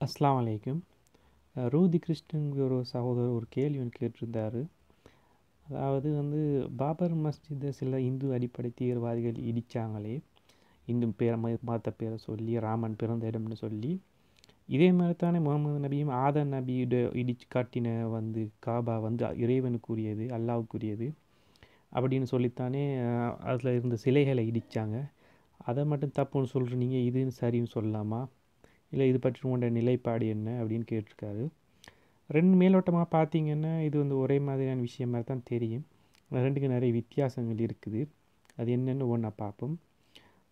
அஸ்லாம் அலைக்கும். ரூதி கிருஷ்ணங்கிற ஒரு சகோதரர் ஒரு கேள்வி ஒன்று கேட்டிருந்தாரு. அதாவது வந்து பாபர் மஸ்ஜிதை சில இந்து அடிப்படை தீவிரவாதிகள் இடித்தாங்களே இந்து பேர ம மதத்தை பேரை சொல்லி ராமன் பிறந்த இடம்னு சொல்லி இதே மாதிரி தானே முகமது நபியும் ஆதர் நபியோட இடிச்சு காட்டின வந்து காபா வந்து இறைவனுக்குரியது அல்லாவுக்குரியது அப்படின்னு சொல்லித்தானே அதில் இருந்த சிலைகளை இடித்தாங்க அதை மட்டும் தப்புன்னு சொல்கிறீங்க இதுன்னு சரின்னு சொல்லலாமா? இல்லை இது பற்றி உங்களோட நிலைப்பாடு என்ன? அப்படின்னு கேட்டிருக்காரு. ரெண்டு மேலோட்டமாக பார்த்தீங்கன்னா இது வந்து ஒரே மாதிரியான விஷயம் மாதிரி தான் தெரியும். ரெண்டுக்கு நிறைய வித்தியாசங்கள் இருக்குது. அது என்னென்னு ஒன்றா பார்ப்போம்.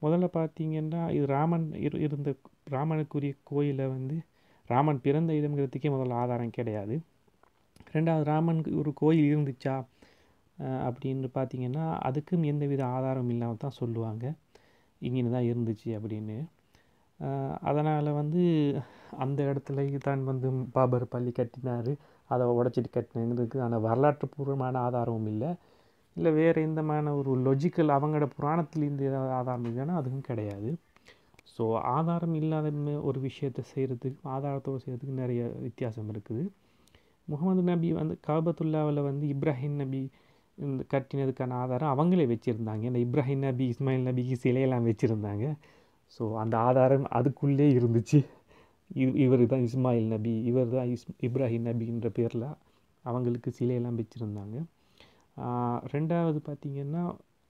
முதல்ல பார்த்தீங்கன்னா இது ராமன் இரு இருந்த ராமனுக்குரிய கோயிலை வந்து ராமன் பிறந்த இடம்ங்கிறதுக்கே முதல்ல ஆதாரம் கிடையாது. ரெண்டாவது ராமனுக்கு ஒரு கோயில் இருந்துச்சா? அப்படின்னு பார்த்தீங்கன்னா அதுக்கும் எந்த வித ஆதாரம் இல்லாமல் தான் சொல்லுவாங்க. இங்கே தான் இருந்துச்சு அப்படின்னு. அதனால் வந்து அந்த இடத்துல தான் வந்து பாபர் பள்ளி கட்டினார். அதை உடச்சிட்டு கட்டினதுக்கு ஆனால் வரலாற்று பூர்வமான ஆதாரமும் இல்லை. இல்லை வேறு எந்தமான ஒரு லொஜிக்கல் அவங்களோட புராணத்துலேருந்து ஏதாவது ஆதாரம் இல்லைன்னா அதுவும் கிடையாது. ஸோ ஆதாரம் இல்லாத ஒரு விஷயத்தை செய்கிறதுக்கு ஆதாரத்தோடு செய்கிறதுக்கு நிறைய வித்தியாசம் இருக்குது. முகமது நபி வந்து காபத்துல்லாவில் வந்து இப்ராஹிம் நபி இந்த கட்டினதுக்கான ஆதாரம் அவங்களே வச்சுருந்தாங்க. இந்த இப்ராஹிம் நபி இஸ்மாயில் நபிக்கு சிலையெல்லாம் வச்சுருந்தாங்க. ஸோ அந்த ஆதாரம் அதுக்குள்ளே இருந்துச்சு. இவ் இவர் தான் இஸ்மாயில் நபி இவர் தான் இஸ் இப்ராஹிம் நபின்ற பேரில் அவங்களுக்கு சிலையெல்லாம் வச்சுருந்தாங்க. ரெண்டாவது பார்த்திங்கன்னா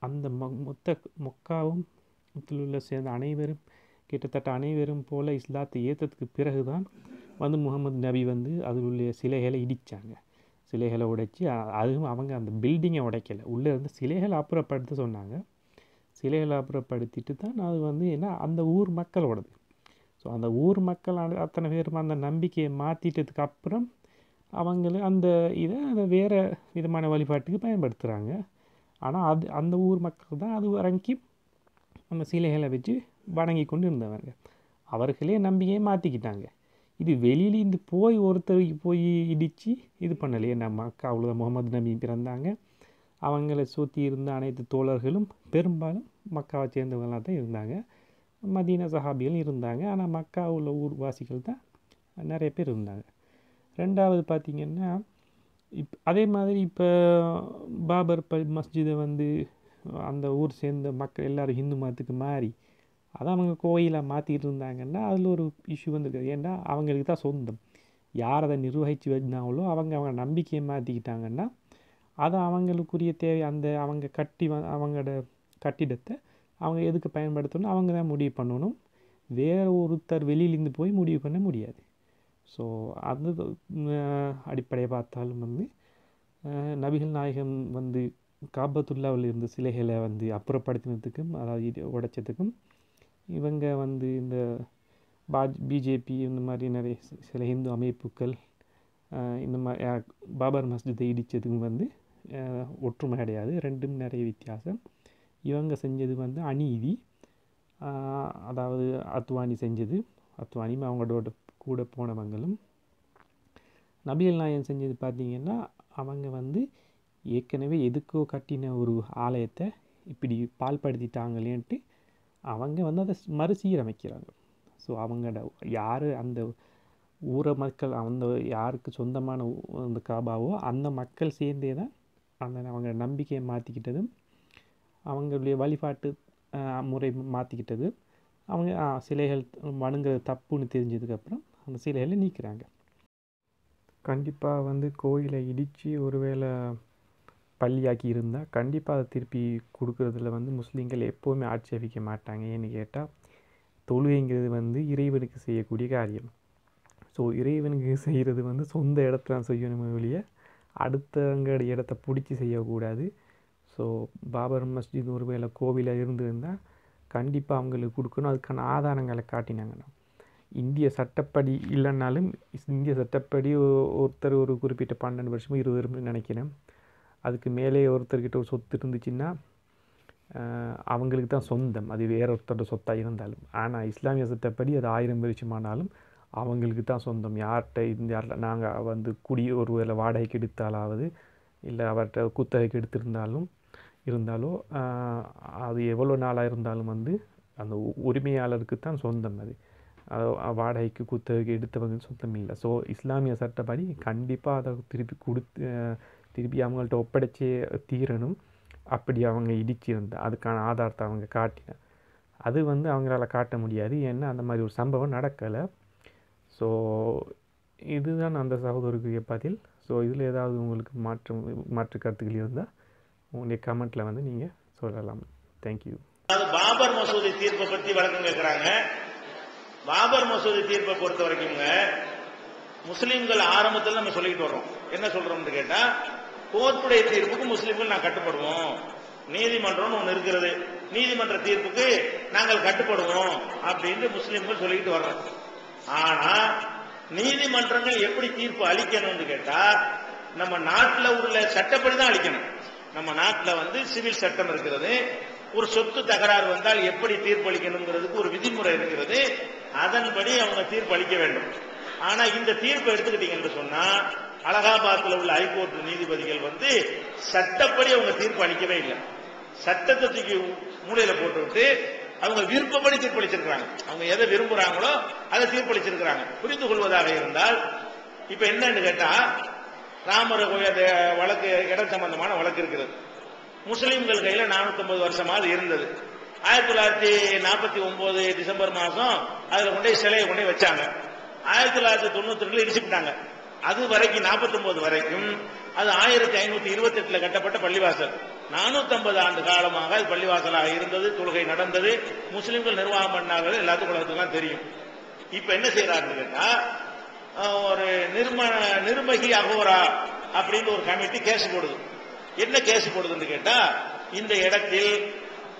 அந்த மொ மொத்த மொக்காவும் உள்ள சேர்ந்த அனைவரும் கிட்டத்தட்ட அனைவரும் போல் இஸ்லாத்தை ஏற்றதுக்கு பிறகு தான் வந்து முகமது நபி வந்து அதில் உள்ள சிலைகளை இடித்தாங்க சிலைகளை உடைச்சி அதுவும் அவங்க அந்த பில்டிங்கை உடைக்கலை. உள்ளே இருந்து சிலைகளை அப்புறப்படுத்த சொன்னாங்க. சிலைகளை அப்புறப்படுத்திட்டு தான் அது வந்து என்ன அந்த ஊர் மக்களோடது. ஸோ அந்த ஊர் மக்கள் அத்தனை பேரும் அந்த நம்பிக்கையை மாற்றிட்டதுக்கு அப்புறம் அவங்கள அந்த இதை அதை வேறு விதமான வழிபாட்டுக்கு பயன்படுத்துகிறாங்க ஆனால் அது அந்த ஊர் மக்கள் தான் அது வரைக்கும் அந்த சிலைகளை வச்சு வணங்கி கொண்டு இருந்தவங்க. அவர்களே நம்பிக்கையை மாற்றிக்கிட்டாங்க இது வெளியிலேருந்து போய் ஒருத்தருக்கு போய் இடித்து இது பண்ணலையே நம்ம அக்கா அவ்வளோதான் முகமது நபி பிறந்தாங்க. அவங்கள சுற்றி இருந்த அனைத்து தோழர்களும் பெரும்பாலும் மக்காவை சேர்ந்தவங்களாக தான் இருந்தாங்க. மதீன சஹாபிகள் இருந்தாங்க. ஆனால் மக்கா உள்ள ஊர்வாசிகள் தான் நிறைய பேர் இருந்தாங்க. ரெண்டாவது பார்த்திங்கன்னா இப் அதே மாதிரி இப்போ பாபர் பல் மஸ்ஜிதை வந்து அந்த ஊர் சேர்ந்த மக்கள் எல்லோரும் ஹிந்து மதத்துக்கு மாறி அதை அவங்க கோயிலாக மாற்றிட்டு இருந்தாங்கன்னா அதில் ஒரு இஷ்யூ வந்துருக்குது. ஏன்னா அவங்களுக்கு தான் சொந்தம். யார் அதை நிர்வகித்து வந்தாங்களோ அவங்க அவங்க நம்பிக்கையை மாற்றிக்கிட்டாங்கன்னா அதை அவங்களுக்குரிய தேவை. அந்த அவங்க கட்டி வ அவங்களோட கட்டிடத்தை அவங்க எதுக்கு பயன்படுத்தணும்? அவங்க தான் முடிவு பண்ணணும். வேறு ஒருத்தர் வெளியிலேருந்து போய் முடிவு பண்ண முடியாது. ஸோ அது அடிப்படையை பார்த்தாலும் வந்து நபிகள் நாயகம் வந்து காபத்துல்லாவில் இருந்த சிலைகளை வந்து அப்புறப்படுத்தினதுக்கும் அதாவது உடைச்சதுக்கும் இவங்க வந்து இந்த பாஜ் பிஜேபி இந்த மாதிரி நிறைய சில இந்து அமைப்புகள் இந்த மாதிரி பாபர் மஸ்ஜிதை இடித்ததுக்கும் வந்து ஒற்றுமை கிடையாது ரெண்டும் நிறைய வித்தியாசம். இவங்க செஞ்சது வந்து அநீதி. அதாவது அத்வானி செஞ்சது. அத்வானியும் அவங்களோட கூட போனவங்களும். நபிகள் நாயன் செஞ்சது பார்த்திங்கன்னா அவங்க வந்து ஏற்கனவே எதுக்கோ கட்டின ஒரு ஆலயத்தை இப்படி பால்படுத்திட்டாங்களேன்ட்டு அவங்க வந்து அதை மறுசீரமைக்கிறாங்க ஸோ அவங்களோட யார் அந்த ஊர மக்கள் அந்த யாருக்கு சொந்தமான அந்த காபாவோ அந்த மக்கள் சேர்ந்தே தான் அந்த அவங்க நம்பிக்கையை மாற்றிக்கிட்டதும் அவங்களுடைய வழிபாட்டு முறை மாற்றிக்கிட்டது அவங்க சிலைகள் வணங்குறது தப்புன்னு தெரிஞ்சதுக்கப்புறம் அந்த சிலைகளை நீக்கிறாங்க. கண்டிப்பாக வந்து கோயிலை இடித்து ஒருவேளை பள்ளியாக்கி இருந்தால் கண்டிப்பாக அதை திருப்பி கொடுக்குறதுல வந்து முஸ்லீம்கள் எப்போவுமே ஆட்சேபிக்க மாட்டாங்க. ஏன்னு கேட்டால் தொழுகைங்கிறது வந்து இறைவனுக்கு செய்யக்கூடிய காரியம். ஸோ இறைவனுக்கு செய்கிறது வந்து சொந்த இடத்துல செய்யணுமே ஒழிய அடுத்தவங்களோட இடத்த பிடிச்சி செய்யக்கூடாது. ஸோ பாபர் மஸ்ஜித் ஒரு வேளை கோவிலில் இருந்திருந்தால் கண்டிப்பாக அவங்களுக்கு கொடுக்கணும். அதுக்கான ஆதாரங்களை காட்டினாங்கன்னா இந்திய சட்டப்படி இல்லைன்னாலும் இந்திய சட்டப்படி ஒருத்தர் ஒரு குறிப்பிட்ட பன்னெண்டு வருஷமோ இருபது வருஷம் நினைக்கிறேன். அதுக்கு மேலே ஒருத்தர்கிட்ட ஒரு சொத்து இருந்துச்சுன்னா அவங்களுக்கு தான் சொந்தம். அது வேற ஒருத்தரோட சொத்தாக இருந்தாலும். ஆனால் இஸ்லாமிய சட்டப்படி அது ஆயிரம் வருஷமானாலும் அவங்களுக்கு தான் சொந்தம். யார்கிட்ட இந்த நாங்கள் வந்து குடி ஒரு வேலை வாடகைக்கு எடுத்தாலாவது இல்லை அவர்கிட்ட குத்தகைக்கு எடுத்திருந்தாலும் இருந்தாலோ அது எவ்வளோ நாளாக இருந்தாலும் வந்து அந்த உ- உரிமையாளருக்கு தான் சொந்தம் அது. வாடகைக்கு குத்தகைக்கு எடுத்தவங்க சொந்தம் இல்லை. ஸோ இஸ்லாமிய சட்டப்படி கண்டிப்பாக அதை திருப்பி கொடுத்து திருப்பி அவங்கள்ட்ட ஒப்படைச்சே தீரணும். அப்படி அவங்க இடிச்சிருந்தா அதுக்கான ஆதாரத்தை அவங்க காட்டின. அது வந்து அவங்களால காட்ட முடியாது. ஏன்னா அந்த மாதிரி ஒரு சம்பவம் நடக்கலை. ஸோ இதுதான் அந்த சகோதரருக்குரிய பதில். ஸோ இதில் ஏதாவது உங்களுக்கு மாற்றம் மாற்று கருத்துக்கள் இருந்தால் உங்களுடைய கமெண்ட்டில் வந்து நீங்கள் சொல்லலாம். தேங்க்யூ அதாவது பாபர் மசூதி தீர்ப்பை பற்றி வழக்கம் கேட்குறாங்க பாபர் மசூதி தீர்ப்பை பொறுத்த வரைக்கும்ங்க முஸ்லீம்கள் ஆரம்பத்தில் நம்ம சொல்லிக்கிட்டு வர்றோம். என்ன சொல்றோம்னு கேட்டா கோர்ட்டுடைய தீர்ப்புக்கு முஸ்லீம்கள் நான் கட்டுப்படுவோம். நீதிமன்றம்னு ஒன்று இருக்கிறது. நீதிமன்ற தீர்ப்புக்கு நாங்கள் கட்டுப்படுவோம் அப்படின்னு முஸ்லீம்கள் சொல்லிக்கிட்டு வர்றோம். ஆனா நீதிமன்றங்கள் எப்படி தீர்ப்பு அளிக்கணும்னு கேட்டா நம்ம நாட்டில் உள்ள சட்டப்படி தான் அளிக்கணும். நம்ம நாட்டில் வந்து சிவில் சட்டம் இருக்கிறது. ஒரு சொத்து தகராறு வந்தால் எப்படி தீர்ப்பு அளிக்கணுங்கிறதுக்கு ஒரு விதிமுறை இருக்கிறது. அதன்படி அவங்க தீர்ப்பு அளிக்க வேண்டும். ஆனா இந்த தீர்ப்பை எடுத்துக்கிட்டீங்கன்னு சொன்னா அலகாபாத்ல உள்ள ஹைகோர்ட் நீதிபதிகள் வந்து சட்டப்படி அவங்க தீர்ப்பு அளிக்கவே இல்லை. சட்டத்தை தூக்கி மூலையில போட்டுவிட்டு அவங்க விருப்பப்படி தீர்ப்பளிச்சிருக்காங்க அவங்க எதை விரும்புறாங்களோ அதை தீர்ப்பளிச்சிருக்கிறாங்க. புரிந்து கொள்வதாக இருந்தால் இப்ப என்னன்னு கேட்டா ராமர் கோயில் அந்த வழக்கு இடம் சம்பந்தமான வழக்கு இருக்கிறது முஸ்லிம்கள் கையில 450 வருஷமா அது இருந்தது. ஆயிரத்தி தொள்ளாயிரத்தி நாற்பத்தி ஒன்பது டிசம்பர் மாசம் அதுல கொண்டே சிலையை கொண்டே வச்சாங்க. ஆயிரத்தி தொள்ளாயிரத்தி தொண்ணூத்தி ரெண்டுல இடிச்சுட்டாங்க அது வரைக்கும் 49 வரைக்கும் அது ஆயிரத்தி ஐநூத்தி இருபத்தி எட்டுல கட்டப்பட்ட பள்ளிவாசல். 450 ஆண்டு காலமாக அது பள்ளிவாசலாக இருந்தது தொழுகை நடந்தது முஸ்லிம்கள் நிர்வாகம் பண்ணார்கள் எல்லாத்துக்கும் உலகத்துக்கு தெரியும். இப்ப என்ன செய்யறாருன்னு கேட்டா ஒரு நிர்ம நிர்மகி அகோரா அப்படின்னு ஒரு கமிட்டி கேஸ் போடுது. என்ன கேஸ் போடுதுன்னு கேட்டா இந்த இடத்தில்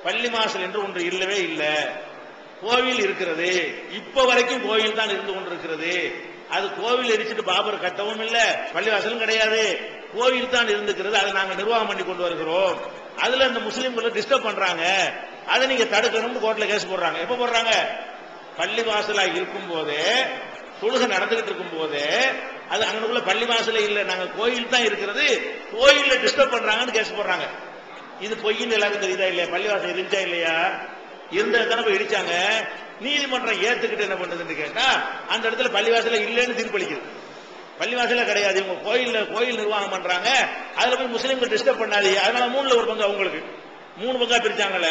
பள்ளிவாசல் என்று ஒன்று இல்லவே இல்லை. கோவில் இருக்கிறது இப்ப வரைக்கும் கோவில் தான் இருந்து கொண்டிருக்கிறது. அது கோவில் எரிச்சிட்டு பாபர் கட்டவும் இல்ல பள்ளிவாசலும் கிடையாது. கோவில் தான் இருந்துக்கிறது அதை நாங்க நிர்வாகம் பண்ணி கொண்டு வருகிறோம். அதுல இந்த முஸ்லீம்களை டிஸ்டர்ப் பண்றாங்க. அதை நீங்க தடுக்கணும்னு கோர்ட்ல கேஸ் போடுறாங்க. எப்ப போடுறாங்க? பள்ளிவாசலா இருக்கும் போதே தொழுகை நடந்துகிட்டு இருக்கும் போதே அது அங்கனுக்குள்ள பள்ளிவாசலே இல்ல. நாங்க கோயில் தான் இருக்கிறது கோயில்ல டிஸ்டர்ப் பண்றாங்கன்னு கேஸ் போடுறாங்க. இது பொய்ன்னு எல்லாருக்கும் தெரியுதா இல்லையா? பள்ளிவாசல் இருந்துச்சா இல்லையா? இருந்த இடத்துல இடிச்சாங்க. நீதிமன்றம் ஏத்துக்கிட்டு என்ன பண்ணுதுன்னு கேட்டா அந்த இடத்துல பள்ளிவாசல இல்லைன்னு தீர்ப்பளிக்குது. பள்ளிவாசல கிடையாது. இவங்க கோயில்ல கோயில் நிர்வாகம் பண்றாங்க. அதுல போய் முஸ்லீம்கள் டிஸ்டர்ப் பண்ணாதீங்க. அதனால மூணுல ஒரு பங்கு அவங்களுக்கு. மூணு பங்கா பிரிச்சாங்கல்ல.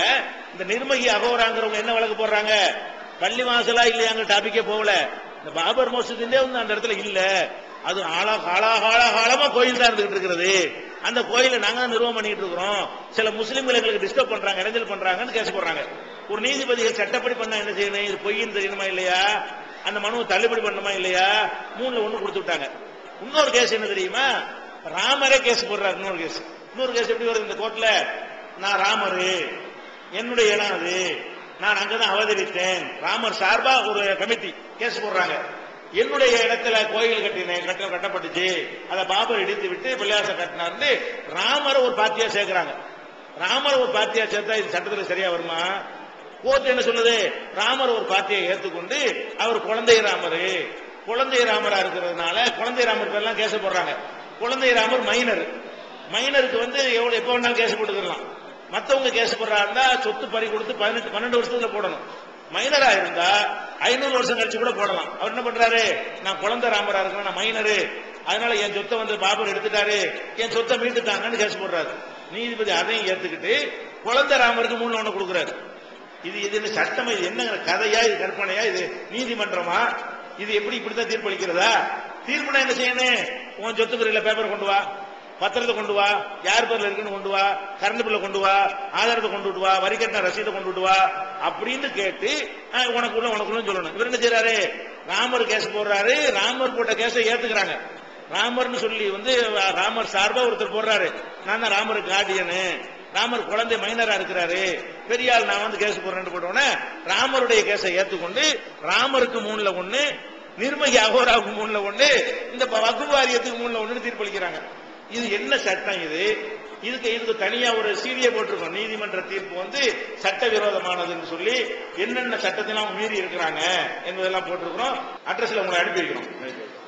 இந்த நிர்மகி அகோராங்கிறவங்க என்ன வழக்கு போடுறாங்க? பள்ளிவாசலா இல்லையாங்க டாபிக்கே போகல. இந்த பாபர் மோசத்திலே வந்து அந்த இடத்துல இல்ல. அது ஆளா காலா காலா காலமா கோயில் தான் இருந்துகிட்டு இருக்கிறது அந்த கோயிலை நாங்க தான் நிர்வாகம் பண்ணிட்டு இருக்கிறோம். சில முஸ்லீம்கள் எங்களுக்கு டிஸ்டர்ப் பண்றாங்க இடைஞ்சல் பண்றாங்கன்னு கேஸ் போடுறாங்க. ஒரு நீதிபதிகள் சட்டப்படி பண்ணா என்ன செய்யணும்? இது பொய்ன்னு தெரியணுமா இல்லையா? அந்த மனுவை தள்ளுபடி பண்ணணுமா இல்லையா? மூணுல ஒண்ணு கொடுத்து விட்டாங்க. இன்னொரு கேஸ் என்ன தெரியுமா? ராமரே கேஸ் போடுறாரு இன்னொரு கேஸ். இன்னொரு கேஸ் எப்படி வருது இந்த கோர்ட்ல? நான் ராமர். என்னுடைய இடம் அது. நான் அங்கதான் அவதரித்தேன். ராமர் சார்பா ஒரு கமிட்டி கேஸ் போடுறாங்க. என்னுடைய இடத்துல கோயில் கட்டினேன் கட்ட கட்டப்பட்டுச்சு. அதை பாபர் இடித்து விட்டு பிள்ளையாச கட்டினார்னு ராமரை ஒரு பாத்தியா சேர்க்கிறாங்க. ராமர் ஒரு பாத்தியா சேர்த்தா இது சட்டத்துல சரியா வருமா? கோர்ட் என்ன சொன்னது? ராமர் ஒரு பாத்தியை ஏத்துக்கொண்டு அவர் குழந்தை ராமர். குழந்தை ராமரா இருக்கிறதுனால குழந்தை ராமர் பேர்லாம் கேச போடுறாங்க. குழந்தை ராமர் மைனர். மைனருக்கு வந்து எவ்வளவு எப்ப வேணாலும் கேஸ் போட்டுக்கலாம். மத்தவங்க கேஸ் போடுறா இருந்தா சொத்து பறி கொடுத்து பதினெட்டு பன்னெண்டு வருஷத்துல போடணும். மைனரா இருந்தா ஐநூறு வருஷம் கழிச்சு கூட போடலாம். அவர் என்ன பண்றாரு? நான் குழந்தை ராமரா இருக்கிறேன் நான் மைனரு. அதனால என் சொத்தை வந்து பாபர் எடுத்துட்டாரு. என் சொத்தை மீட்டுட்டாங்கன்னு கேஸ் போடுறாரு. நீதிபதி அதையும் ஏத்துக்கிட்டு குழந்தை ராமருக்கு மூணு ஒண்ணு கொடுக்குறாரு. இது இது சட்டம் இது என்னங்கிற கதையா இது கற்பனையா இது நீதிமன்றமா? இது எப்படி இப்படித்தான் தீர்ப்பளிக்கிறதா? தீர்ப்புனா என்ன செய்யணும்? உன் சொத்து பிரிவில் பேப்பர் கொண்டு வா பத்திரத்தை கொண்டு வா யார் பேர்ல இருக்குன்னு கொண்டு வா கரண்ட் பில்ல கொண்டு வா ஆதாரத்தை கொண்டு விட்டு வா வரி கட்டின ரசீதை கொண்டு விட்டு வா அப்படின்னு கேட்டு ஆ, உனக்குள்ள உனக்குள்ள சொல்லணும். இவர் என்ன செய்யறாரு ராமர் கேஸ் போடுறாரு. ராமர் போட்ட கேஸை ஏத்துக்கிறாங்க. ராமர்னு சொல்லி வந்து ராமர் சார்பா ஒருத்தர் போடுறாரு. நான் தான் ராமருக்கு கார்டியனு ராமர் குழந்தை மைனரா இருக்கிறாரு. பெரியாள் நான் வந்து கேஸ் போடுறேன்னு போட்டோன்னே ராமருடைய கேஸை ஏத்துக்கொண்டு ராமருக்கு மூணுல ஒண்ணு நிர்மகி அகோராவுக்கு மூணுல ஒண்ணு இந்த வகுப்பு வாரியத்துக்கு மூணுல ஒண்ணு தீர்ப்பளிக்கிறாங்க. இது என்ன சட்டம் இது? இதுக்கு இதுக்கு தனியா ஒரு சீரிய போட்டிருக்கோம். நீதிமன்ற தீர்ப்பு வந்து சட்டவிரோதமானதுன்னு சொல்லி என்னென்ன சட்டத்திலாம் மீறி இருக்கிறாங்க என்பதெல்லாம் போட்டிருக்கிறோம். அட்ரஸ்ல உங்களை அனுப்பி வைக்கிறோம்.